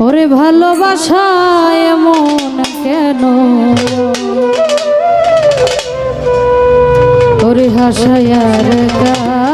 ওরে ভালোবাসা এমন কেন? ওরে হাসায় আর গা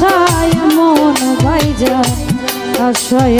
আশায় মন বাইজা আশায়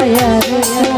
দয়া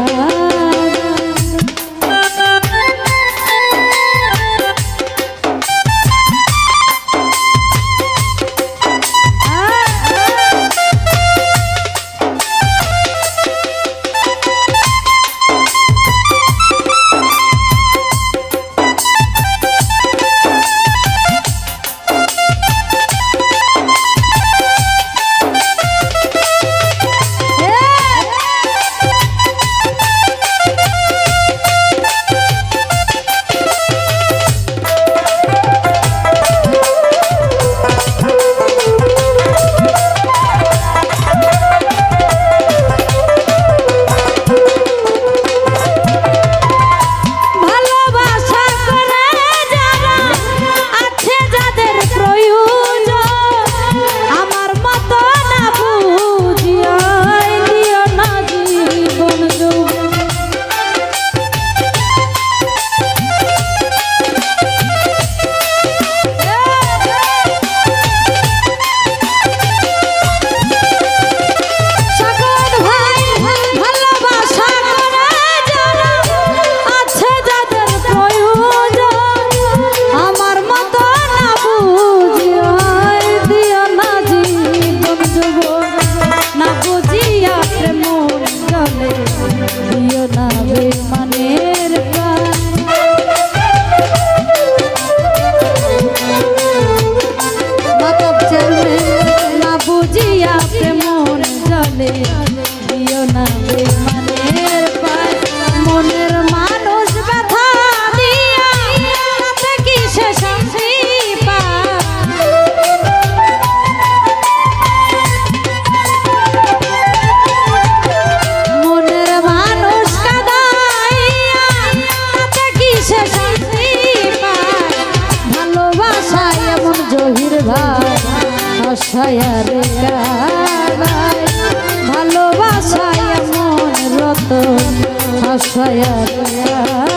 দয়াল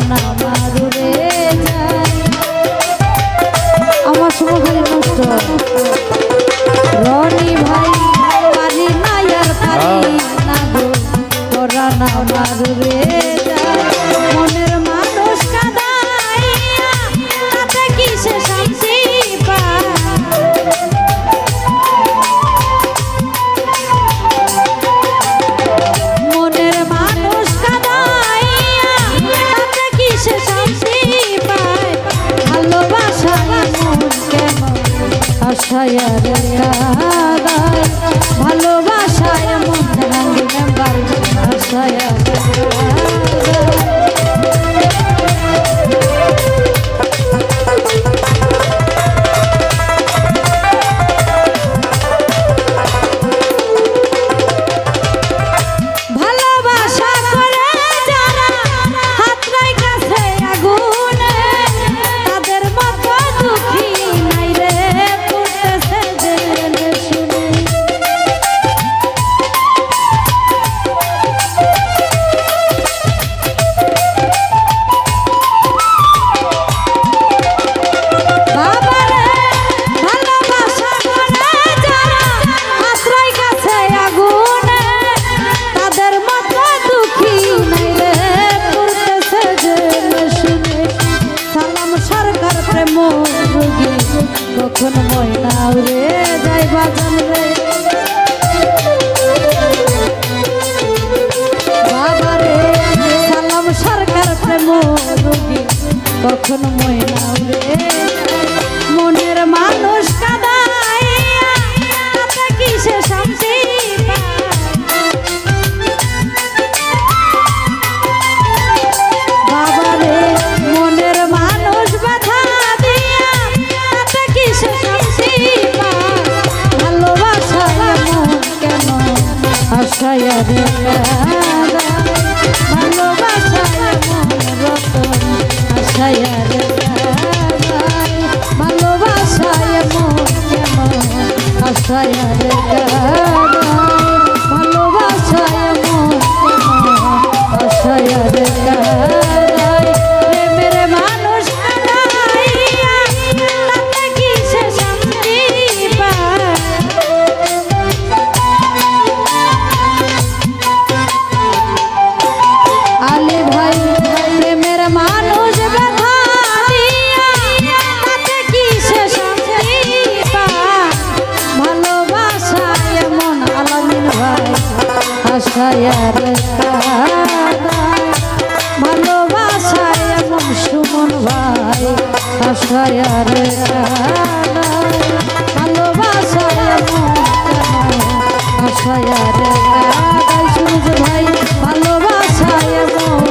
sana কখন ময়না উড়ে আশায় রে ভালোবাসায়ার ভালোবাসায় এমন সুমন ভাই আশায়ার ভালোবাসায় এমন আশায়ার সূর্য ভাই ভালোবাসায় এমন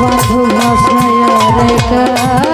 বন্ধু ভাষায়ার কা